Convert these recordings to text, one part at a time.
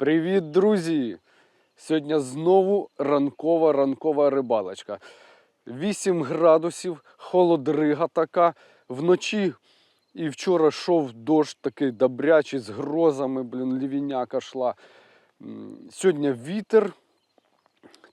Привіт, друзі! Сьогодні знову ранкова ранкова рибалочка. 8 градусів, холодрига така. Вночі і вчора йшов дощ такий добрячий з грозами, блін, лівіняка йшла. Сьогодні вітер,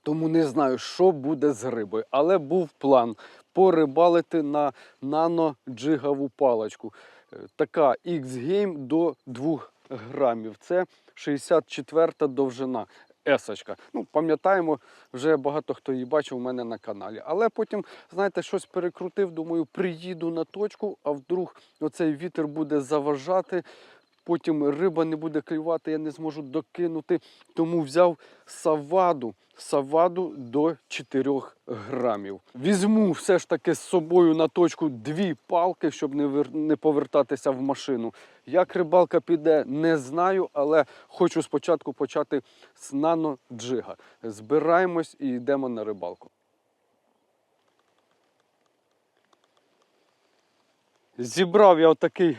тому не знаю, що буде з рибою. Але був план порибалити на нано-джигову паличку. Е, Така X-Game до 2 грамів. Це 64 довжина. Есочка. Ну, пам'ятаємо, вже багато хто її бачив у мене на каналі. Але потім, знаєте, щось перекрутив. Думаю, приїду на точку, а вдруг оцей вітер буде заважати. Потім риба не буде клювати, я не зможу докинути. Тому взяв саваду, саваду до 4 грамів. Візьму все ж таки з собою на точку дві палки, щоб не, вер... не повертатися в машину. Як рибалка піде, не знаю, але хочу спочатку почати з нано-джига. Збираємось і йдемо на рибалку. Зібрав я отакий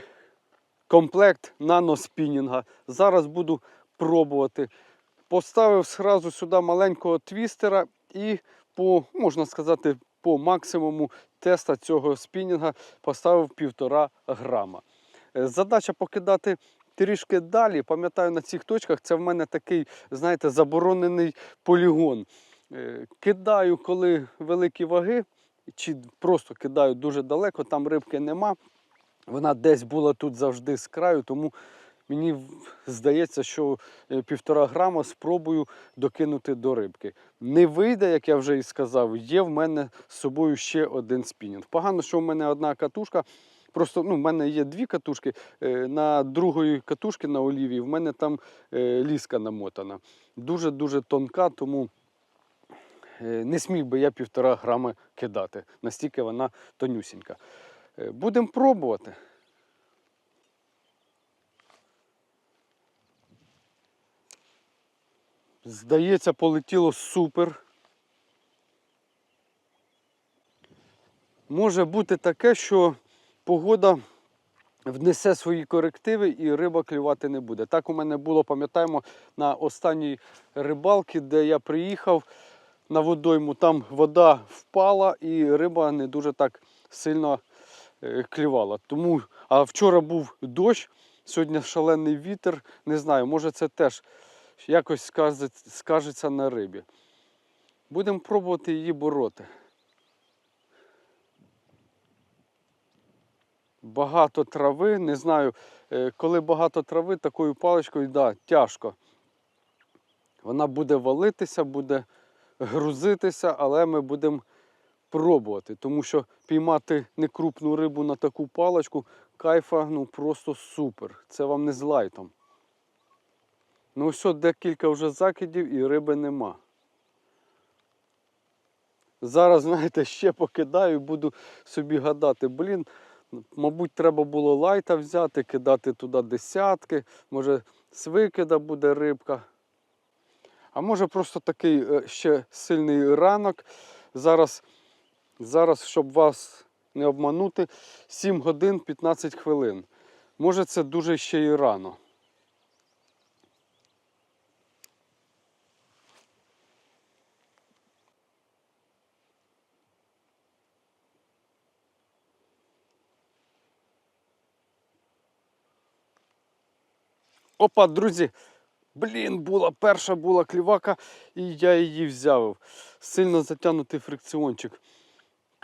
комплект наноспінінга. Зараз буду пробувати. Поставив сразу сюди маленького твістера і по, можна сказати, по максимуму теста цього спінінга поставив півтора грама. Е, Задача покидати трішки далі. Пам'ятаю, на цих точках це в мене такий, знаєте, заборонений полігон. Е, Кидаю, коли великі ваги, чи просто кидаю дуже далеко, там рибки нема. Вона десь була тут завжди з краю, тому мені здається, що е, півтора грама спробую докинути до рибки. Не вийде, як я вже і сказав, є в мене з собою ще один спінінг. Погано, що в мене одна катушка. Просто ну, в мене є дві катушки. е, На другої катушки на оліві в мене там е, ліска намотана. Дуже-дуже тонка, тому не смів би я півтора грами кидати. Настільки вона тонюсінька. Е, Будемо пробувати. Здається, полетіло супер. Може бути таке, що погода внесе свої корективи і риба клювати не буде. Так у мене було, пам'ятаємо, на останній рибалці, де я приїхав на водойму, там вода впала і риба не дуже так сильно клювала. Тому, а вчора був дощ, сьогодні шалений вітер. Не знаю, може це теж якось скажеться на рибі. Будемо пробувати її бороти. Багато трави, не знаю, е, коли багато трави, такою паличкою, да, тяжко. Вона буде валитися, буде грузитися, але ми будемо пробувати, тому що піймати некрупну рибу на таку паличку кайфа ну просто супер. Це вам не з лайтом. Ну все, декілька вже закидів і риби нема. Зараз, знаєте, ще покидаю і буду собі гадати, блін, мабуть, треба було лайта взяти, кидати туди десятки, може з викида буде рибка. А може просто такий е, ще сильний ранок. Зараз, зараз, щоб вас не обманути, 7 годин 15 хвилин. Може це дуже ще й рано. Опа, друзі, блін, була перша була клівака, і я її взяв. Сильно затягнутий фрикціончик.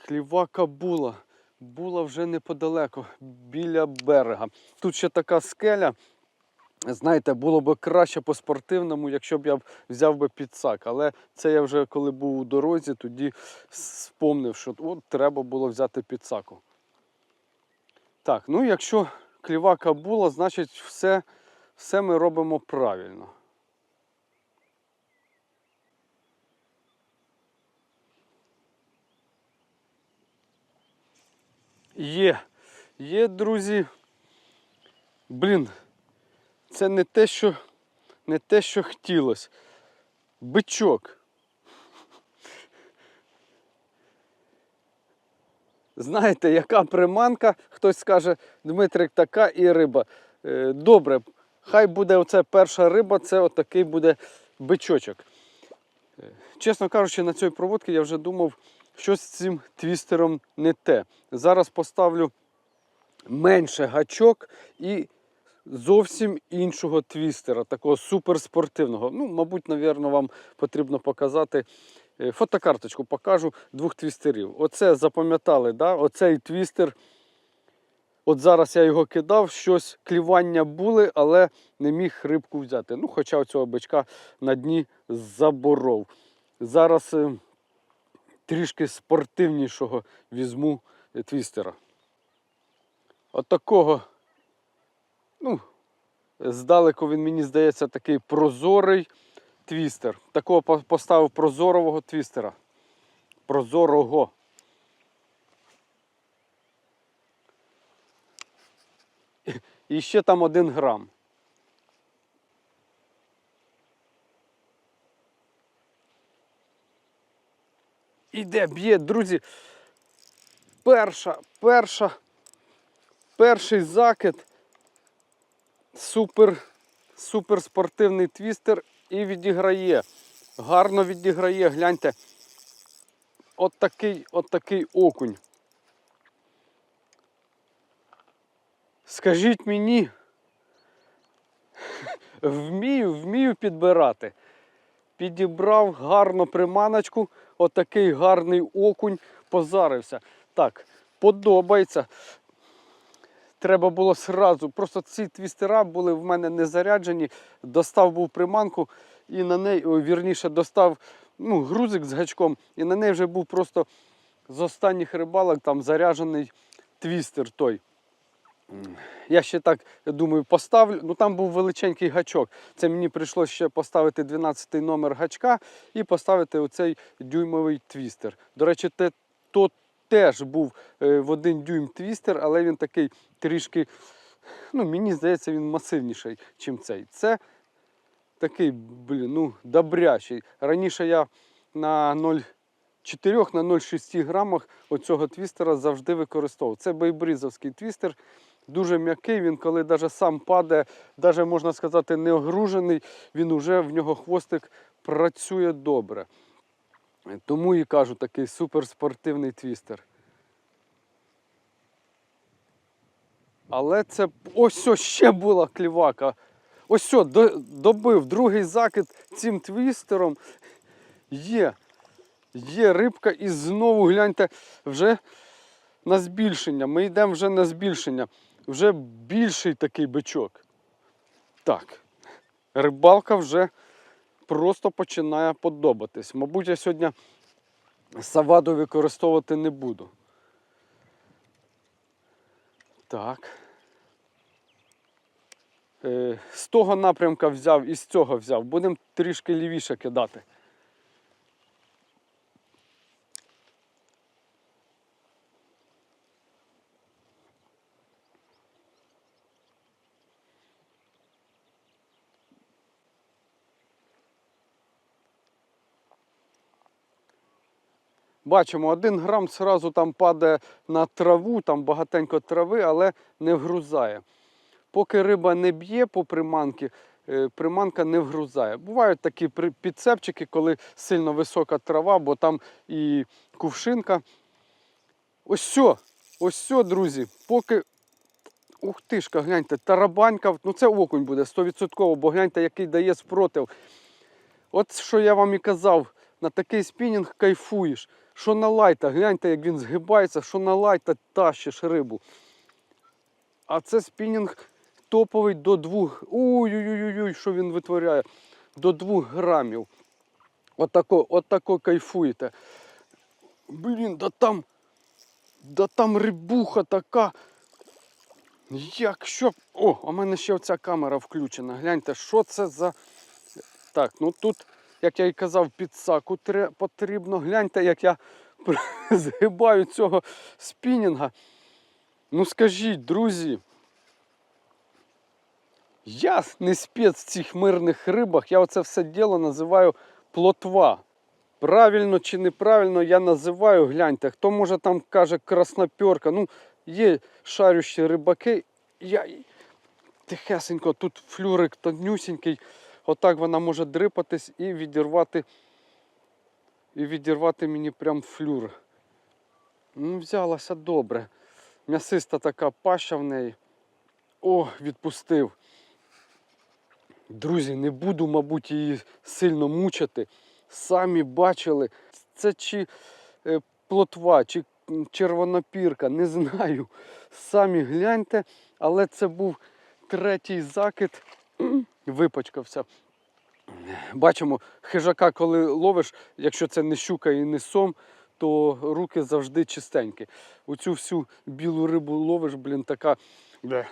Клівака була. Була вже неподалеко, біля берега. Тут ще така скеля. Знаєте, було б краще по-спортивному, якщо б я взяв би підсак. Але це я вже коли був у дорозі, тоді спомнив, що от треба було взяти підсаку. Так, ну якщо клівака була, значить все, все ми робимо правильно. Є, є, друзі. Блін, це не те, що не те, що хотілося. Бичок. Знаєте, яка приманка, хтось скаже, Дмитрик, така і риба. Е, Добре, хай буде оце перша риба, це отакий буде бичочок. Е, Чесно кажучи, на цій проводці я вже думав, що з цим твістером не те. Зараз поставлю менше гачок і зовсім іншого твістера, такого суперспортивного. Ну, мабуть, навірно, вам потрібно показати. е, Фотокарточку покажу двох твістерів. Оце запам'ятали, да? оцей твістер. От зараз я його кидав, щось клівання були, але не міг рибку взяти. Ну, хоча цього бичка на дні заборов. Зараз е, трішки спортивнішого візьму е, твістера. От такого, ну, здалеку він мені здається такий прозорий твістер. Такого поставив прозорового твістера. Прозорого. І ще там один грам. Іде, б'є, друзі. Перша, перша, перший закид. Супер, супер спортивний твістер і відіграє. Гарно відіграє, гляньте. От такий, от такий окунь. Скажіть мені, вмію, вмію підбирати. Підібрав гарно приманочку, отакий гарний окунь, позарився. Так, подобається. Треба було сразу. Просто ці твістера були в мене не заряджені. Достав був приманку і на неї, ой, вірніше, достав ну, грузик з гачком, і на неї вже був просто з останніх рибалок там заряджений твістер той. Я ще так думаю, поставлю. Ну там був величенький гачок. Це мені прийшлося ще поставити 12 номер гачка і поставити оцей дюймовий твістер. До речі, те, то теж був е, в один дюйм твістер, але він такий трішки, ну мені здається, він масивніший, ніж цей. Це такий, блін, ну, добрячий. Раніше я на 0,4 на 0,6 грамах оцього твістера завжди використовував. Це бейбрізовський твістер. Дуже м'який, він коли навіть сам падає, навіть можна сказати, не огружений, він уже в нього хвостик працює добре. Тому і кажу, такий суперспортивний твістер. Але це ось ось ще була клівака. Ось що, добив другий закид цим твістером. Є. Є рибка і знову гляньте вже на збільшення. Ми йдемо вже на збільшення. Вже більший такий бичок. Так, рибалка вже просто починає подобатись. Мабуть, я сьогодні саваду використовувати не буду. Так. Е, З того напрямка взяв і з цього взяв. Будемо трішки лівіше кидати. Бачимо, один грам сразу там падає на траву, там багатенько трави, але не вгрузає. Поки риба не б'є по приманці, е, приманка не вгрузає. Бувають такі підцепчики, коли сильно висока трава, бо там і кувшинка. Ось все, ось все, друзі. Поки. Ух тишка, гляньте, тарабанька, ну це окунь буде 100%, бо гляньте, який дає спротив. От що я вам і казав, на такий спінінг кайфуєш. Що на лайта, гляньте, як він згибається, що на лайта тащиш рибу. А це спінінг топовий до двох. Ой-ой-ой, що він витворяє. До двох грамів. Отако, отако кайфуєте. Блін, да там. Да там рибуха така. Якщо. О, у мене ще оця камера включена. Гляньте, що це за. Так, ну тут, як я і казав, підсаку тре- потрібно. Гляньте, як я згибаю цього спінінга. Ну скажіть, друзі. Я не спец в цих мирних рибах, я оце все діло називаю плотва. Правильно чи неправильно я називаю, гляньте, хто може там каже красноперка. Ну, є шарющі рибаки. Я... тихесенько, тут флюрик тонюсінький. Отак вона може дрипатись і відірвати, і відірвати мені прям флюр. Ну, взялася добре. М'ясиста така паща в неї. О, відпустив. Друзі, не буду, мабуть, її сильно мучити. Самі бачили, це чи е, плотва, чи червонопірка, не знаю. Самі гляньте, але це був третій закид. Випачкався. Бачимо, хижака, коли ловиш, якщо це не щука і не сом, то руки завжди чистенькі. Оцю всю білу рибу ловиш, блін, така. бе.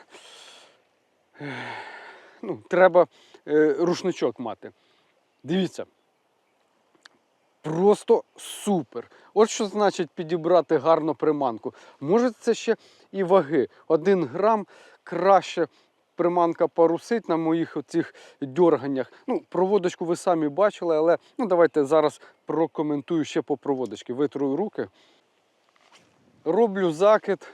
Ну, треба е, рушничок мати. Дивіться. Просто супер. От що значить підібрати гарну приманку. Може це ще і ваги. Один грам краще приманка парусить на моїх оцих дьорганнях. Ну, проводочку ви самі бачили, але ну, давайте зараз прокоментую ще по проводочці. Витрую руки. Роблю закид.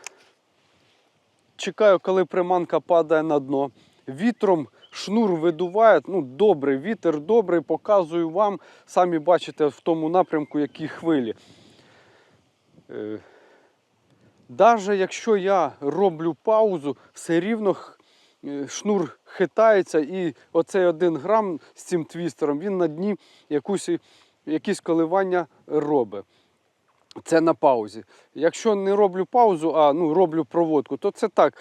Чекаю, коли приманка падає на дно. Вітром шнур видуває. Ну, добрий, вітер добрий, показую вам. Самі бачите в тому напрямку, які хвилі. Е, Даже якщо я роблю паузу, все рівно шнур хитається, і оцей один грам з цим твістером, він на дні якусь, якісь коливання робить. Це на паузі. Якщо не роблю паузу, а ну, роблю проводку, то це так.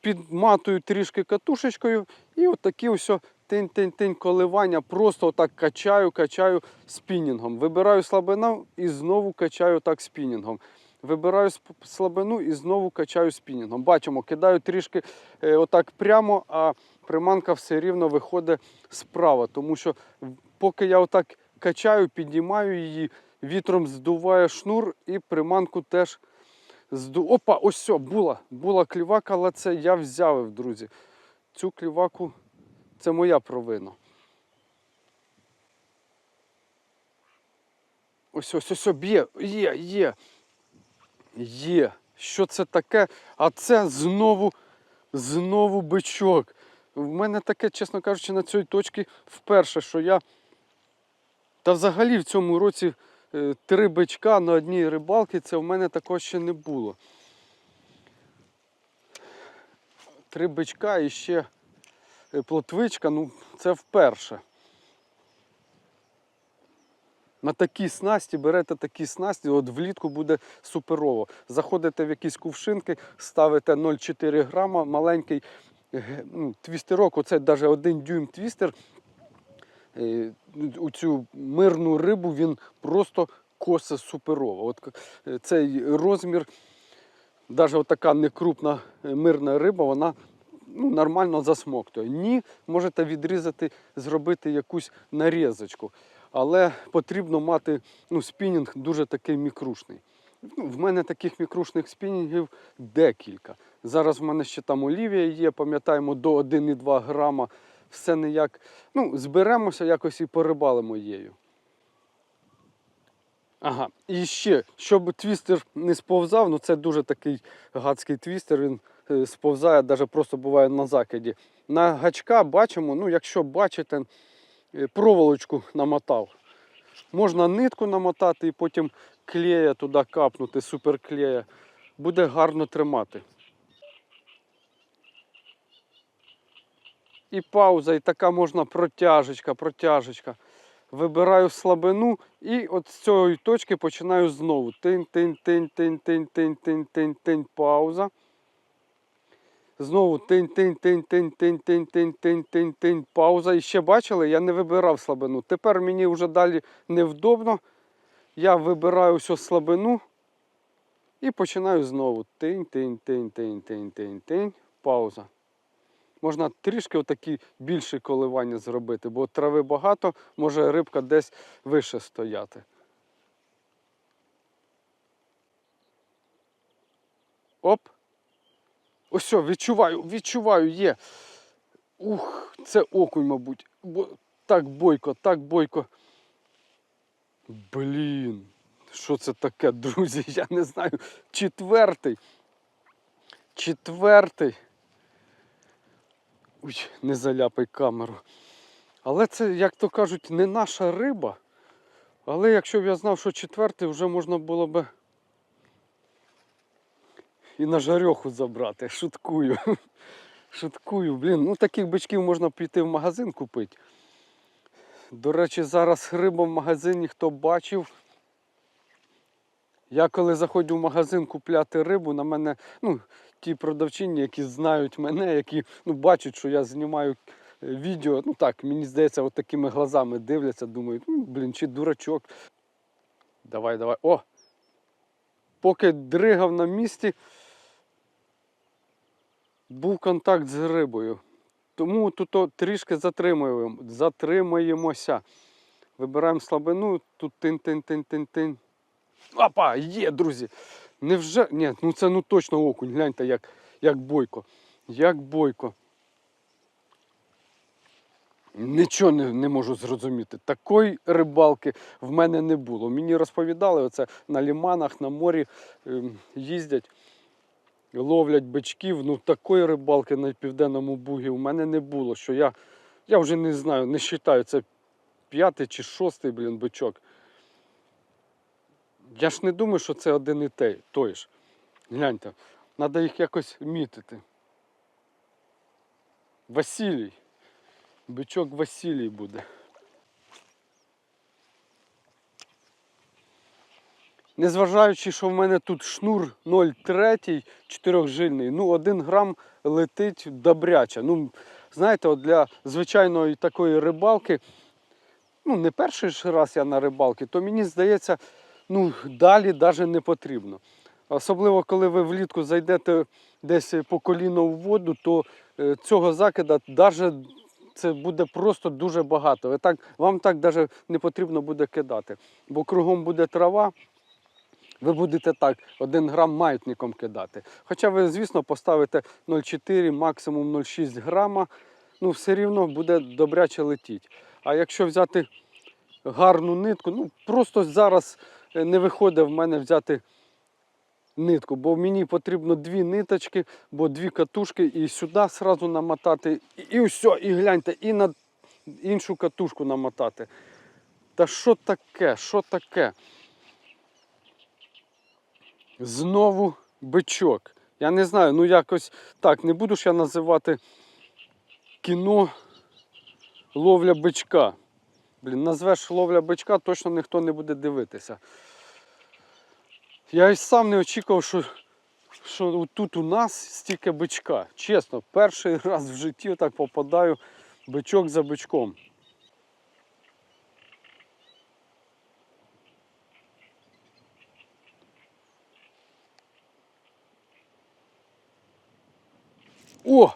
Підматую трішки катушечкою і отакі ось тинь-тинь-тинь коливання. Просто отак качаю, качаю спінінгом. Вибираю слабину і знову качаю так спінінгом. Вибираю слабину і знову качаю спінінгом. Бачимо, кидаю трішки е, отак прямо, а приманка все рівно виходить справа. Тому що поки я отак качаю, підіймаю її, вітром здуває шнур і приманку теж зду. Опа, ось все, була. Була клівака, але це я взяв, друзі. Цю кліваку це моя провина. Ось ось ось б'є, є, є. Є. Що це таке? А це знову, знову бичок. В мене таке, чесно кажучи, на цій точці вперше, що я. Та взагалі в цьому році е, три бичка на одній рибалці, це в мене такого ще не було. Три бичка і ще е, плотвичка, ну це вперше. На такі снасті берете такі снасті, от влітку буде суперово. Заходите в якісь кувшинки, ставите 0,4 грама, маленький е, ну, твістерок, оце навіть один дюйм твістер. Е, У цю мирну рибу він просто косе суперово. От е, цей розмір, навіть така некрупна мирна риба, вона ну, нормально засмоктує. Ні, можете відрізати, зробити якусь нарізочку. Але потрібно мати ну, спінінг дуже такий мікрушний. Ну, в мене таких мікрушних спінінгів декілька. Зараз в мене ще там олівія є, пам'ятаємо, до 1,2 грама. Все ніяк. Ну, зберемося якось і порибалимо її. Ага, і ще, щоб твістер не сповзав, ну це дуже такий гадський твістер, він е, сповзає, навіть просто буває на закиді. На гачка бачимо, ну якщо бачите, проволочку намотав. Можна нитку намотати і потім клея туди капнути, суперклея. Буде гарно тримати. І пауза, і така можна протяжечка, протяжечка. Вибираю слабину і от з цієї точки починаю знову. Тинь, тинь, тинь, тинь, тинь, тинь, тинь, тинь, тинь, пауза. Знову тинь, тинь, тинь, тинь, тинь, тинь, тинь, тинь, тинь, тинь, пауза. І ще бачили, я не вибирав слабину. Тепер мені вже далі невдобно. Я вибираю всю слабину і починаю знову. Тинь, тинь, тинь, тинь, тинь, тинь, тинь, пауза. Можна трішки отакі більші коливання зробити, бо трави багато, може рибка десь вище стояти. Оп. Ось, відчуваю, відчуваю, є. Ух, це окунь, мабуть. Бо так бойко, так бойко. Блін, що це таке, друзі? Я не знаю. Четвертий. Четвертий. Ой, не заляпай камеру. Але це, як то кажуть, не наша риба. Але якщо б я знав, що четвертий, вже можна було би і на жарьоху забрати. Шуткую. Шуткую, блін. Ну таких бичків можна піти в магазин купити. До речі, зараз риба в магазині, хто бачив. Я коли заходжу в магазин купляти рибу, на мене, ну, ті продавчині, які знають мене, які ну, бачать, що я знімаю е, відео, ну так, мені здається, от такими глазами дивляться, думають, блін, чи дурачок. Давай, давай. О! Поки дригав на місці, був контакт з рибою. Тому тут трішки затримуємо, затримаємося. Вибираємо слабину, тут тин-тин-тин-тин-тин. Опа, є, друзі. Невже. Ні, ну це ну точно окунь. Гляньте, як, як бойко. Як бойко. Нічого не, не можу зрозуміти. Такої рибалки в мене не було. Мені розповідали, оце на ліманах, на морі ем, їздять, ловлять бичків. Ну такої рибалки на південному бугі в мене не було. Що я, я вже не знаю, не вважаю, це п'ятий чи шостий, блін, бичок. Я ж не думаю, що це один і той, той ж. Гляньте, треба їх якось мітити. Василій. Бичок Василій буде. Незважаючи, що в мене тут шнур 0,3 чотирьохжильний, ну 1 грам летить добряче. Ну, знаєте, от для звичайної такої рибалки, ну не перший ж раз я на рибалці, то мені здається, ну далі навіть не потрібно. Особливо, коли ви влітку зайдете десь по коліно в воду, то е, цього закида навіть це буде просто дуже багато. Ви так, вам так навіть не потрібно буде кидати. Бо кругом буде трава, ви будете так один грам маятником кидати. Хоча ви, звісно, поставите 0,4, максимум 0,6 грама, ну все рівно буде добряче летіти. А якщо взяти гарну нитку, ну просто зараз е, не виходить в мене взяти нитку, бо мені потрібно дві ниточки, бо дві катушки і сюди одразу намотати, і, і все, і гляньте, і на іншу катушку намотати. Та що таке? Що таке? Знову бичок. Я не знаю, ну якось так, не буду ж я називати кіно ловля бичка. Блін, назвеш ловля бичка, точно ніхто не буде дивитися. Я і сам не очікував, що, що тут у нас стільки бичка. Чесно, перший раз в житті так попадаю бичок за бичком. О!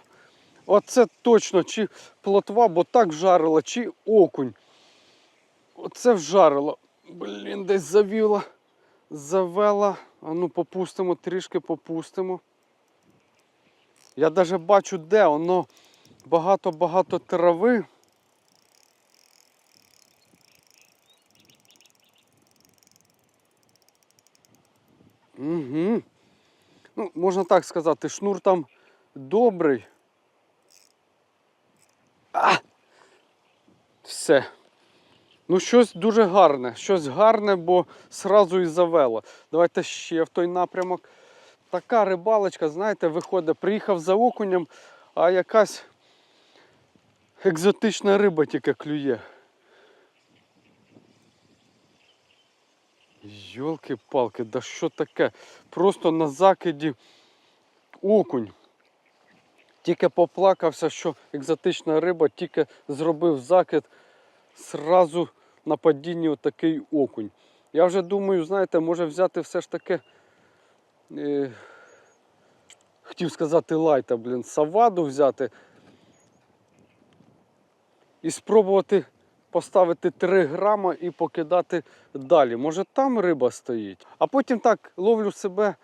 Оце точно чи плотва, бо так жарила, чи окунь. Оце вжарило. Блін, десь завіла завела. А ну попустимо, трішки попустимо. Я навіть бачу, де воно багато-багато трави. Угу. Ну, можна так сказати, шнур там добрий. А! Все. Ну, щось дуже гарне, щось гарне, бо сразу і завело. Давайте ще в той напрямок. Така рибалочка, знаєте, виходить, приїхав за окунем, а якась екзотична риба тільки клює. Йолки-палки, да що таке? Просто на закиді окунь. Тільки поплакався, що екзотична риба, тільки зробив закид сразу на падінні отакий окунь. Я вже думаю, знаєте, може взяти все ж таки, е, хотів сказати лайта, блін, саваду взяти і спробувати поставити 3 грама і покидати далі. Може там риба стоїть. А потім так ловлю себе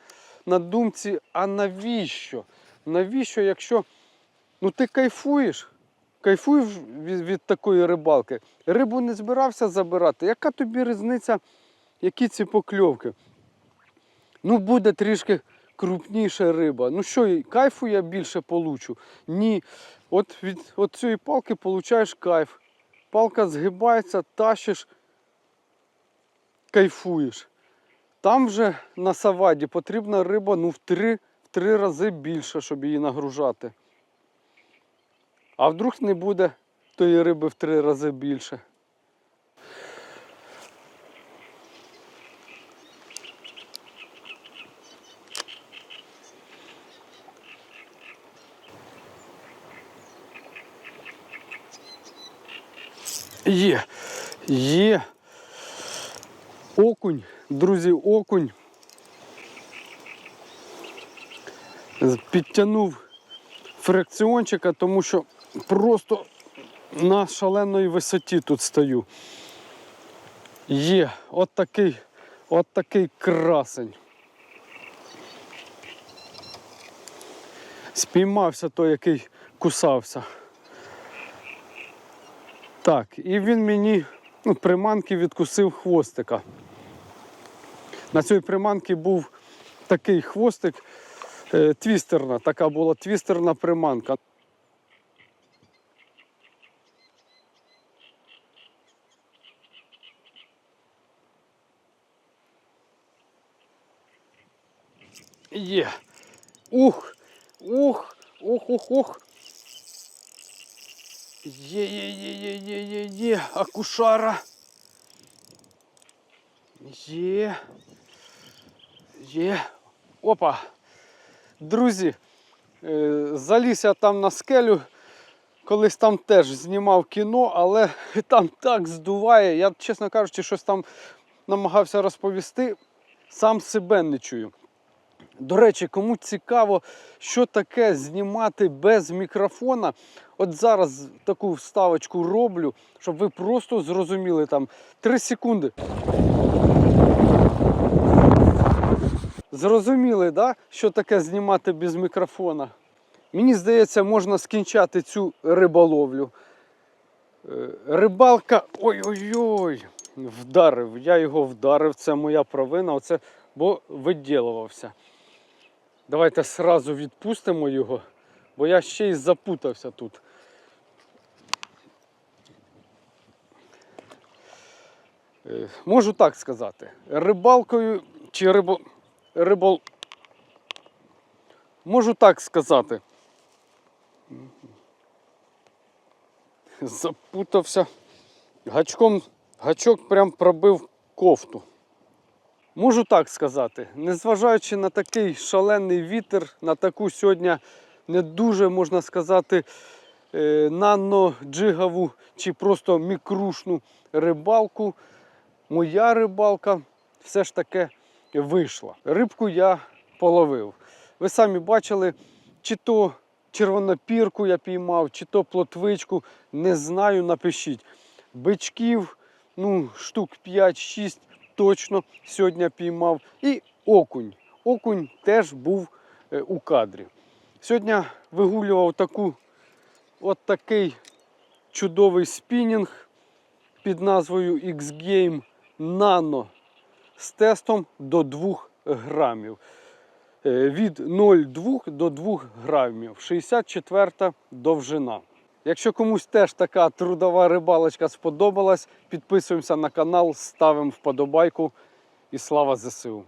на думці, а навіщо? Навіщо, якщо ну ти кайфуєш? Кайфуєш від, від такої рибалки. Рибу не збирався забирати. Яка тобі різниця, які ці покльовки? Ну, буде трішки крупніша риба. Ну що, кайфу я більше получу? Ні. От від от цієї палки получаєш кайф. Палка згибається, тащиш, кайфуєш. Там вже на саваді потрібна риба ну, в три, три рази більше, щоб її нагружати. А вдруг не буде тої риби в три рази більше. Є, є. Окунь, друзі, окунь. З- Підтягнув фрикціончика, тому що просто на шаленої висоті тут стою. Є, от такий, от такий красень. Спіймався той, який кусався. Так, і він мені ну, приманки відкусив хвостика. На цій приманці був такий хвостик, твістерна, така була твістерна приманка. Є. Ух, ух, ух, ух, ух. Є, є, є, є, є, є, є, акушара. Є. Є. Опа. Друзі, е, заліз я там на скелю. Колись там теж знімав кіно, але там так здуває. Я, чесно кажучи, щось там намагався розповісти, сам себе не чую. До речі, кому цікаво, що таке знімати без мікрофона, от зараз таку вставочку роблю, щоб ви просто зрозуміли там 3 секунди. Зрозуміли, да, що таке знімати без мікрофона? Мені здається, можна скінчати цю риболовлю. Е, Рибалка. Ой-ой-ой! Вдарив. Я його вдарив, це моя провина, оце, бо виділувався. Давайте сразу відпустимо його, бо я ще й запутався тут. Е, Можу так сказати. Рибалкою чи рибо... рибол. Можу так сказати. Запутався. Гачком, гачок прям пробив кофту. Можу так сказати, незважаючи на такий шалений вітер, на таку сьогодні не дуже можна сказати е, нано-джигову чи просто мікрушну рибалку, моя рибалка все ж таки вийшла. Рибку я половив. Ви самі бачили, чи то червонопірку я піймав, чи то плотвичку, не знаю, напишіть. Бичків, ну, штук 5-6 точно сьогодні піймав. І окунь. Окунь теж був е, у кадрі. Сьогодні вигулював таку, от такий чудовий спінінг під назвою X-Game Nano з тестом до 2 грамів. Е, Від 0,2 до 2 грамів. 64 довжина. Якщо комусь теж така трудова рибалочка сподобалась, підписуємося на канал, ставимо вподобайку і слава ЗСУ.